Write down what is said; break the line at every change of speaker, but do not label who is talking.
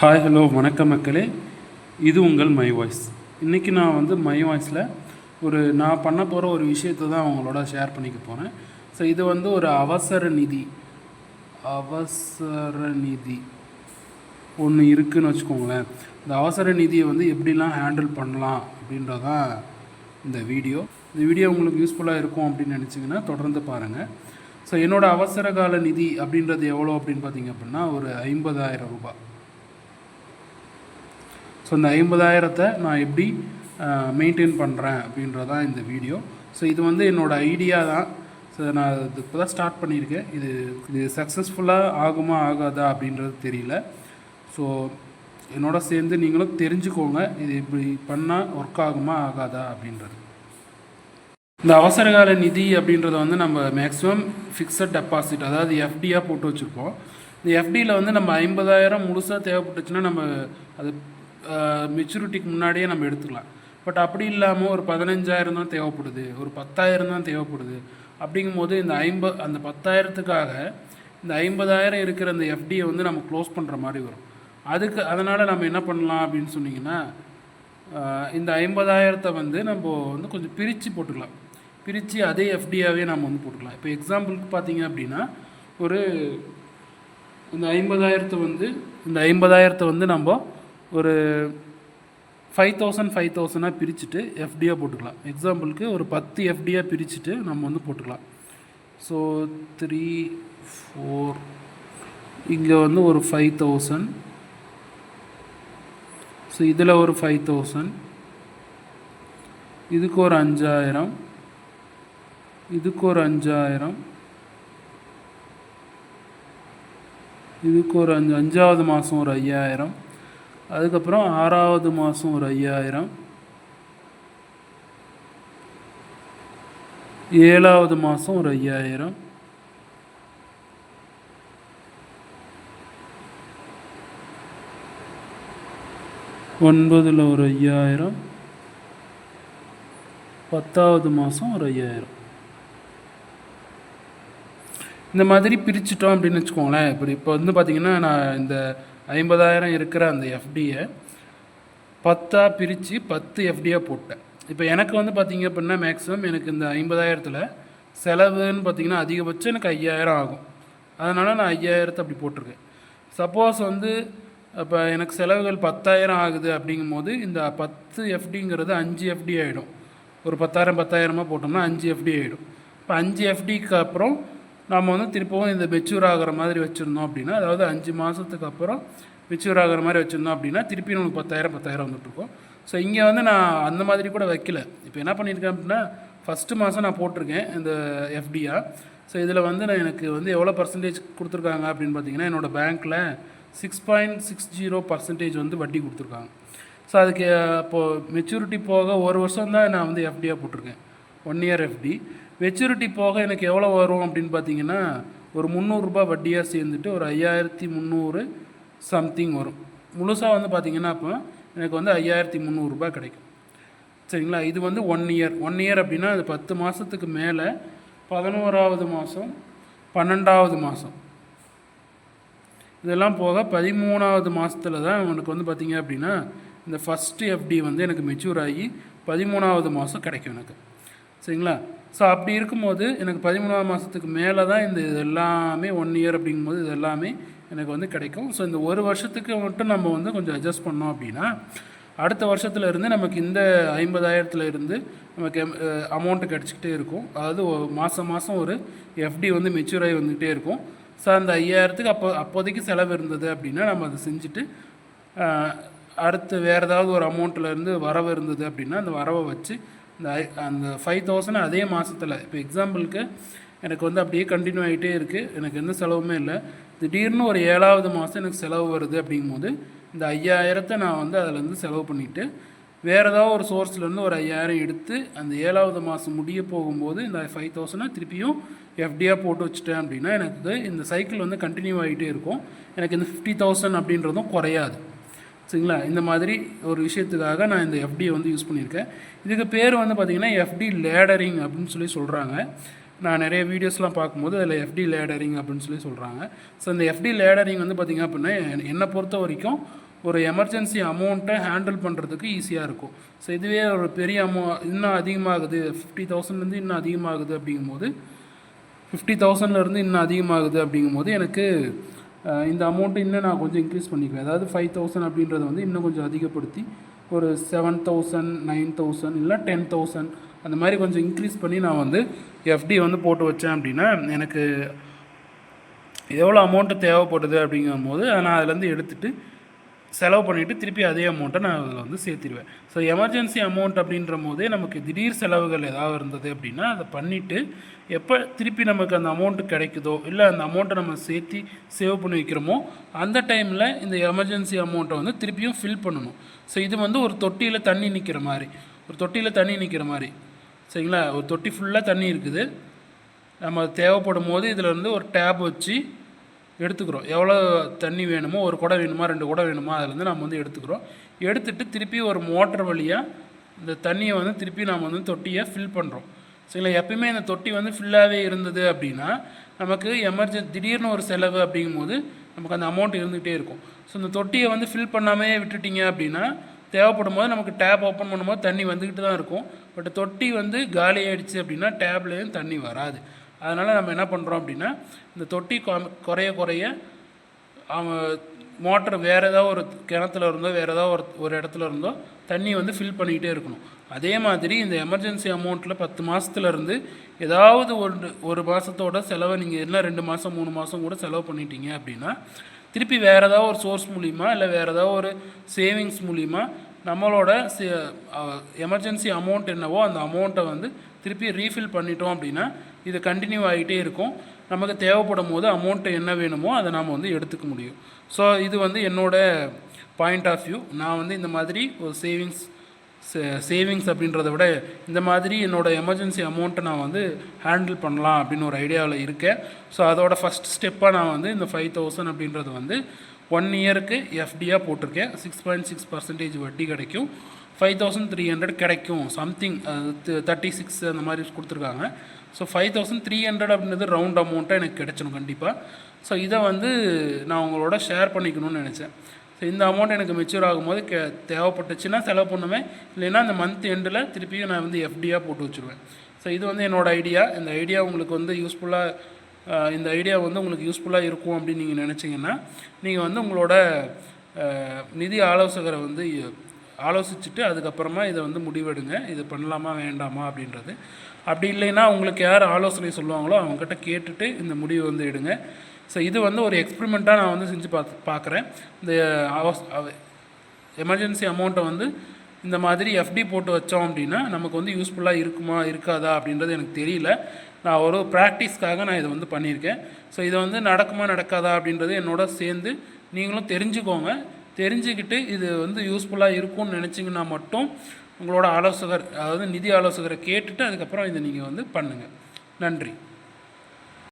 Hi hello வணக்கம் மக்களே. இது உங்கள் மை வாய்ஸ் இன்றைக்கி நான் வந்து மை வாய்ஸில் ஒரு நான் பண்ண போகிற ஒரு விஷயத்தை தான் அவங்களோட ஷேர் பண்ணிக்க போகிறேன் ஸோ இது வந்து ஒரு அவசர நிதி. அவசர நிதி. ஒன்று இருக்குதுன்னு வச்சுக்கோங்களேன். இந்த அவசர நிதியை வந்து எப்படிலாம் ஹேண்டில் பண்ணலாம் அப்படின்றதான் இந்த வீடியோ இந்த வீடியோ உங்களுக்கு யூஸ்ஃபுல்லாக இருக்கும் அப்படின்னு நினச்சிங்கன்னா தொடர்ந்து பாருங்கள் ஸோ என்னோடய அவசர கால நிதி அப்படின்றது எவ்வளோ அப்படின்னு பார்த்தீங்க அப்படின்னா ஒரு ஐம்பதாயிரம் ரூபாய். ஸோ இந்த ஐம்பதாயிரத்தை நான் எப்படி மெயின்டைன் பண்ணுறேன் அப்படின்றதான் இந்த வீடியோ ஸோ இது வந்து என்னோடய ஐடியா தான். ஸோ நான் இது இப்போ தான் ஸ்டார்ட் பண்ணியிருக்கேன். இது இது சக்ஸஸ்ஃபுல்லாக ஆகுமா ஆகாதா அப்படின்றது தெரியல. ஸோ என்னோட சேர்ந்து நீங்களும் தெரிஞ்சுக்கோங்க. இது இப்படி பண்ணால் ஒர்க் ஆகுமா ஆகாதா அப்படின்றது. இந்த அவசரகால நிதி அப்படின்றத வந்து நம்ம மேக்ஸிமம் ஃபிக்ஸட் டெபாசிட் அதாவது எஃப்டியாக போட்டு வச்சுருப்போம். இந்த எஃப்டியில் வந்து நம்ம ஐம்பதாயிரம் முழுசாக தேவைப்பட்டுச்சுன்னா நம்ம அது மெச்சூரிட்டிக்கு முன்னாடியே நம்ம எடுத்துக்கலாம். பட் அப்படி இல்லாமல் ஒரு பதினஞ்சாயிரம் தான் தேவைப்படுது ஒரு பத்தாயிரம் தான் தேவைப்படுது. அப்படிங்கும்போது இந்த ஐம்ப அந்த பத்தாயிரத்துக்காக இந்த ஐம்பதாயிரம் இருக்கிற அந்த எஃப்டியை வந்து நம்ம க்ளோஸ் பண்ணுற மாதிரி வரும். அதுக்கு அதனால் நம்ம என்ன பண்ணலாம் அப்படின்னு சொன்னிங்கன்னா இந்த ஐம்பதாயிரத்தை வந்து நம்ம வந்து கொஞ்சம் பிரித்து போட்டுக்கலாம். பிரித்து அதே எஃப்டியாகவே நம்ம வந்து போட்டுக்கலாம். இப்போ எக்ஸாம்பிளுக்கு பார்த்தீங்க அப்படின்னா ஒரு இந்த ஐம்பதாயிரத்தை வந்து இந்த ஐம்பதாயிரத்தை வந்து நம்ம ஒரு ஃபைவ் தௌசண்ட் ஃபைவ் தௌசண்டாக பிரிச்சுட்டு எஃப்டியாக போட்டுக்கலாம். எக்ஸாம்பிளுக்கு ஒரு பத்து எஃப்டியாக பிரிச்சுட்டு நம்ம வந்து போட்டுக்கலாம். ஸோ த்ரீ ஃபோர் இங்கே வந்து ஒரு ஃபைவ் தௌசண்ட் ஸோ இதில் ஒரு ஃபைவ் தௌசண்ட் இதுக்கு ஒரு அஞ்சாயிரம். இதுக்கு ஒரு அஞ்சாயிரம். இதுக்கு ஒரு அஞ்சு அஞ்சாவது மாதம் ஒரு ஐயாயிரம். அதுக்கப்புறம் ஆறாவது மாதம் ஒரு ஐயாயிரம். ஏழாவது மாதம் ஒரு ஐயாயிரம். ஒன்பதில் ஒரு ஐயாயிரம். பத்தாவது மாதம் ஒரு ஐயாயிரம். இந்த மாதிரி பிரிச்சுட்டோம் அப்படின்னு வச்சுக்கோங்களேன். இப்படி இப்போ வந்து பார்த்திங்கன்னா நான் இந்த ஐம்பதாயிரம் இருக்கிற அந்த எஃப்டியை பத்தாக பிரித்து பத்து எஃப்டியாக போட்டேன். இப்போ எனக்கு வந்து பார்த்திங்க அப்படின்னா மேக்ஸிமம் எனக்கு இந்த ஐம்பதாயிரத்தில் செலவுன்னு பார்த்திங்கன்னா அதிகபட்சம் எனக்கு ஐயாயிரம் ஆகும். அதனால் நான் ஐயாயிரத்தை அப்படி போட்டிருக்கேன். சப்போஸ் வந்து இப்போ எனக்கு செலவுகள் பத்தாயிரம் ஆகுது அப்படிங்கும்போது இந்த பத்து எஃப்டிங்கிறது அஞ்சு எஃப்டி ஆகிடும் ஒரு பத்தாயிரம் பத்தாயிரமாக போட்டோம்னா அஞ்சு எஃப்டி ஆகிடும் இப்போ அஞ்சு எஃப்டிக்கு அப்புறம் நம்ம வந்து திருப்பவும் இந்த மெச்சூர் ஆகிற மாதிரி வச்சுருந்தோம் அப்படின்னா அதாவது அஞ்சு மாதத்துக்கு அப்புறம் மெச்சூர் ஆகிற மாதிரி வச்சுருந்தோம் அப்படின்னா திருப்பி நமக்கு பத்தாயிரம் பத்தாயிரம் வந்துட்டுருக்கோம். ஸோ இங்கே வந்து நான் அந்த மாதிரி கூட வைக்கல. இப்போ என்ன பண்ணியிருக்கேன் அப்படின்னா ஃபஸ்ட்டு மாதம் நான் போட்டிருக்கேன் இந்த எஃப்டியாக ஸோ இதில் வந்து நான் எனக்கு வந்து எவ்வளோ பர்சன்டேஜ் கொடுத்துருக்காங்க அப்படின்னு பார்த்தீங்கன்னா என்னோடய பேங்க்கில் six point six zero percentage வந்து வட்டி கொடுத்துருக்காங்க. ஸோ அதுக்கு இப்போது மெச்சூரிட்டி போக ஒரு வருஷம் தான் நான் வந்து எஃப்டியாக போட்டிருக்கேன். ஒன் இயர் எஃப்டி மெச்சூரிட்டி போக எனக்கு எவ்வளோ வரும் அப்படின்னு பார்த்தீங்கன்னா ஒரு முந்நூறுரூபா வட்டியாக சேர்ந்துட்டு ஒரு ஐயாயிரத்தி முந்நூறு சம்திங் வரும். முழுசாக வந்து பார்த்தீங்கன்னா அப்போ எனக்கு வந்து ஐயாயிரத்தி முந்நூறுரூபா கிடைக்கும். சரிங்களா? இது வந்து ஒன் இயர் ஒன் இயர் அப்படின்னா அது பத்து மாதத்துக்கு மேலே பதினோராவது மாதம் பன்னெண்டாவது மாதம் இதெல்லாம் போக பதிமூணாவது மாதத்தில் தான் உனக்கு வந்து பார்த்திங்க அப்படின்னா இந்த ஃபஸ்ட்டு எஃப்டி வந்து எனக்கு மெச்சூர் ஆகி பதிமூணாவது மாதம் கிடைக்கும் எனக்கு. சரிங்களா? ஸோ அப்படி இருக்கும்போது எனக்கு பதிமூணாம் மாதத்துக்கு மேலே தான் இந்த இது எல்லாமே ஒன் இயர் அப்படிங்கும்போது இது எல்லாமே எனக்கு வந்து கிடைக்கும். ஸோ இந்த ஒரு வருஷத்துக்கு மட்டும் நம்ம வந்து கொஞ்சம் அட்ஜஸ்ட் பண்ணோம் அப்படின்னா அடுத்த வருஷத்துல இருந்து நமக்கு இந்த ஐம்பதாயிரத்துல இருந்து நமக்கு அமௌண்ட்டு கிடச்சிக்கிட்டே இருக்கும். அதாவது மாதம் மாதம் ஒரு எஃப்டி வந்து மெச்சூர் ஆகி வந்துக்கிட்டே இருக்கும். ஸோ அந்த ஐயாயிரத்துக்கு அப்போ அப்போதைக்கு செலவு இருந்தது அப்படின்னா நம்ம அதை செஞ்சுட்டு அடுத்து வேறு ஏதாவது ஒரு அமௌண்ட்டில் இருந்து வரவு இருந்தது அப்படின்னா அந்த வரவை வச்சு இந்த அந்த ஃபைவ் தௌசண்ட் அதே மாதத்தில் இப்போ எக்ஸாம்பிளுக்கு எனக்கு வந்து அப்படியே கண்டினியூ ஆகிட்டே இருக்குது எனக்கு எந்த செலவுமே இல்லை. திடீர்னு ஒரு ஏழாவது மாதம் எனக்கு செலவு வருது அப்படிங்கும்போது இந்த ஐயாயிரத்தை நான் வந்து அதிலேருந்து செலவு பண்ணிவிட்டு வேறு ஏதாவது ஒரு சோர்ஸ்லேருந்து ஒரு ஐயாயிரம் எடுத்து அந்த ஏழாவது மாதம் முடிய போகும்போது இந்த ஃபைவ் தௌசண்டை திருப்பியும் எஃப்டியாக போட்டு வச்சுட்டேன் அப்படின்னா எனக்கு இந்த சைக்கிள் வந்து கண்டினியூ ஆகிட்டே இருக்கும். எனக்கு இந்த ஃபிஃப்டி தௌசண்ட் அப்படின்றதும் குறையாது. சரிங்களா? இந்த மாதிரி ஒரு விஷயத்துக்காக நான் இந்த எஃப்டியை வந்து யூஸ் பண்ணியிருக்கேன். இதுக்கு பேர் வந்து பார்த்திங்கன்னா எஃப்டி லேடரிங் அப்படின்னு சொல்லி சொல்கிறாங்க நான் நிறைய வீடியோஸ்லாம் பார்க்கும்போது அதில் எஃப்டி லேடரிங் அப்படின்னு சொல்லி சொல்கிறாங்க ஸோ இந்த எஃப்டி லேடரிங் வந்து பார்த்திங்க அப்படின்னா என்னை பொறுத்த வரைக்கும் ஒரு எமர்ஜென்சி அமௌண்ட்டை ஹேண்டில் பண்ணுறதுக்கு ஈஸியாக இருக்கும். ஸோ இதுவே ஒரு பெரிய அமௌ இன்னும் அதிகமாகுது. ஃபிஃப்டி தௌசண்ட்லேருந்து இன்னும் அதிகமாகுது அப்படிங்கும்போது ஃபிஃப்டி தௌசண்ட்லேருந்து இன்னும் அதிகமாகுது அப்படிங்கும்போது எனக்கு இந்த அமௌண்ட்டு இன்னும் நான் கொஞ்சம் இன்க்ரீஸ் பண்ணிக்குவேன். அதாவது ஃபைவ் தௌசண்ட் அப்படின்றத வந்து இன்னும் கொஞ்சம் அதிகப்படுத்தி ஒரு செவன் தௌசண்ட் நைன் தௌசண்ட் இல்லை டென் தௌசண்ட் அந்த மாதிரி கொஞ்சம் இன்க்ரீஸ் பண்ணி நான் வந்து எஃப்டி வந்து போட்டு வச்சேன் அப்படின்னா எனக்கு எவ்வளோ அமௌண்ட்டு தேவைப்படுது அப்படிங்கும்போது நான் அதுலேருந்து எடுத்துகிட்டு செலவு பண்ணிவிட்டு திருப்பி அதே அமௌண்ட்டை நான் அதில் வந்து சேர்த்திடுவேன் ஸோ எமர்ஜென்சி அமௌண்ட் அப்படின்ற போதே நமக்கு திடீர் செலவுகள் ஏதாவது இருந்தது அப்படின்னா அதை பண்ணிவிட்டு எப்போ திருப்பி நமக்கு அந்த அமௌண்ட்டு கிடைக்குதோ இல்லை அந்த அமௌண்ட்டை நம்ம சேர்த்தி சேவ் பண்ணி வைக்கிறோமோ அந்த டைமில் இந்த எமர்ஜென்சி அமௌண்ட்டை வந்து திருப்பியும் ஃபில் பண்ணணும். ஸோ இது வந்து ஒரு தொட்டியில் தண்ணி நிற்கிற மாதிரி ஒரு தொட்டியில் தண்ணி நிற்கிற மாதிரி. சரிங்களா? ஒரு தொட்டி ஃபுல்லாக தண்ணி இருக்குது. நம்ம தேவைப்படும் போது இதில் வந்து ஒரு டேப் வச்சு எடுத்துக்கிறோம். எவ்வளோ தண்ணி வேணுமோ ஒரு குடம் வேணுமா ரெண்டு குடம் வேணுமா அதுலேருந்து நம்ம வந்து எடுத்துக்கிறோம். எடுத்துட்டு திருப்பி ஒரு மோட்டர் வழியாக இந்த தண்ணியை வந்து திருப்பி நாம் வந்து தொட்டியை ஃபில் பண்ணுறோம் சரிங்களா? எப்பயுமே இந்த தொட்டி வந்து ஃபில்லாகவே இருந்தது அப்படின்னா நமக்கு எமர்ஜென்சி திடீர்னு ஒரு செலவு அப்படிங்கும்போது நமக்கு அந்த அமௌண்ட் இருந்துகிட்டே இருக்கும். ஸோ இந்த தொட்டியை வந்து ஃபில் பண்ணாமே விட்டுட்டீங்க அப்படின்னா தேவைப்படும் போது நமக்கு டேப் ஓப்பன் பண்ணும்போது தண்ணி வந்துக்கிட்டு தான் இருக்கும். பட் தொட்டி வந்து காலி ஆகிடுச்சு அப்படின்னா டேப்லேயும் தண்ணி வராது. அதனால் நம்ம என்ன பண்ணுறோம் அப்படின்னா இந்த தொட்டி குறைய குறைய அவன் மோட்டர் வேறு ஏதாவது ஒரு கிணத்துல இருந்தோ வேறு ஏதாவது ஒரு ஒரு இடத்துல இருந்தோ தண்ணி வந்து ஃபில் பண்ணிக்கிட்டே இருக்கணும். அதே மாதிரி இந்த எமர்ஜென்சி அமௌண்ட்டில் பத்து மாதத்துலேருந்து ஏதாவது ஒரு ஒரு மாதத்தோட செலவை நீங்கள் என்ன ரெண்டு மாதம் மூணு மாதம் கூட செலவு பண்ணிட்டீங்க அப்படின்னா திருப்பி வேறு ஏதாவது ஒரு சோர்ஸ் மூலிமா இல்லை வேறு ஏதாவது ஒரு சேவிங்ஸ் மூலிமா நம்மளோட எமர்ஜென்சி அமௌண்ட் என்னவோ அந்த அமௌண்ட்டை வந்து திருப்பி ரீஃபில் பண்ணிட்டோம் அப்படின்னா இது கண்டினியூ ஆகிட்டே இருக்கும். நமக்கு தேவைப்படும் போது அமௌண்ட்டு என்ன வேணுமோ அதை நாம் வந்து எடுத்துக்க முடியும். ஸோ இது வந்து என்னோட பாயிண்ட் ஆஃப் வியூ நான் வந்து இந்த மாதிரி ஒரு சேவிங்ஸ் சேவிங்ஸ் அப்படின்றத விட இந்த மாதிரி என்னோட எமர்ஜென்சி அமௌண்ட்டை நான் வந்து ஹேண்டில் பண்ணலாம் அப்படின்னு ஒரு ஐடியாவில் இருக்கேன். ஸோ அதோட ஃபஸ்ட் ஸ்டெப்பாக நான் வந்து இந்த ஃபைவ் தௌசண்ட் அப்படின்றது வந்து ஒன் இயருக்கு எஃப்டியாக போட்டிருக்கேன். சிக்ஸ் பாயிண்ட் சிக்ஸ் பர்சன்டேஜ் வட்டி கிடைக்கும். ஃபைவ் தௌசண்ட் த்ரீ ஹண்ட்ரட் கிடைக்கும். சம்திங் தேர்ட்டி சிக்ஸ் அந்த மாதிரி கொடுத்துருக்காங்க. So five thousand three hundred அப்படின்றது ரவுண்ட் அமௌண்ட்டாக எனக்கு கிடைச்சிடும் கண்டிப்பாக ஸோ இதை வந்து நான் உங்களோட ஷேர் பண்ணிக்கணும்னு நினச்சேன். ஸோ இந்த அமௌண்ட் எனக்கு மெச்சூர் ஆகும்போது கே தேவைப்பட்டுச்சுன்னா செலவு பண்ணுவேன். இல்லைன்னா அந்த மந்த் எண்டில் திருப்பியும் நான் வந்து எஃப்டியாக போட்டு வச்சுருவேன். ஸோ இது வந்து என்னோடய ஐடியா இந்த ஐடியா உங்களுக்கு வந்து யூஸ்ஃபுல்லாக இந்த ஐடியா வந்து உங்களுக்கு யூஸ்ஃபுல்லாக இருக்கும் அப்படின்னு நீங்கள் நினச்சிங்கன்னா நீங்கள் வந்து உங்களோட நிதி ஆலோசகரை வந்து ஆலோசிச்சுட்டு அதுக்கப்புறமா இதை வந்து முடிவெடுங்க. இது பண்ணலாமா வேண்டாமா அப்படின்றது. அப்படி இல்லைன்னா உங்களுக்கு யார் ஆலோசனை சொல்லுவாங்களோ அவங்ககிட்ட கேட்டுட்டு இந்த முடிவு வந்து எடுங்க. ஸோ இது வந்து ஒரு எக்ஸ்பிரிமெண்ட்டாக நான் வந்து செஞ்சு பார்த்து பார்க்குறேன் இந்த எமர்ஜென்சி அமௌண்ட்டை வந்து இந்த மாதிரி எஃப்டி போட்டு வச்சோம் அப்படின்னா நமக்கு வந்து யூஸ்ஃபுல்லாக இருக்குமா இருக்காதா அப்படின்றது எனக்கு தெரியல. நான் ஒரு ப்ராக்டிஸ்க்காக நான் இதை வந்து பண்ணியிருக்கேன். ஸோ இதை வந்து நடக்குமா நடக்காதா அப்படின்றது என்னோட சேர்ந்து நீங்களும் தெரிஞ்சுக்கோங்க. தெரிஞ்சுக்கிட்டு இது வந்து யூஸ்ஃபுல்லாக இருக்கும்னு நினச்சிங்கன்னா மட்டும் உங்களோட ஆலோசகர் அதாவது நிதி ஆலோசகரை கேட்டுட்டு அதுக்கப்புறம் இதை நீங்கள் வந்து பண்ணுங்கள் நன்றி.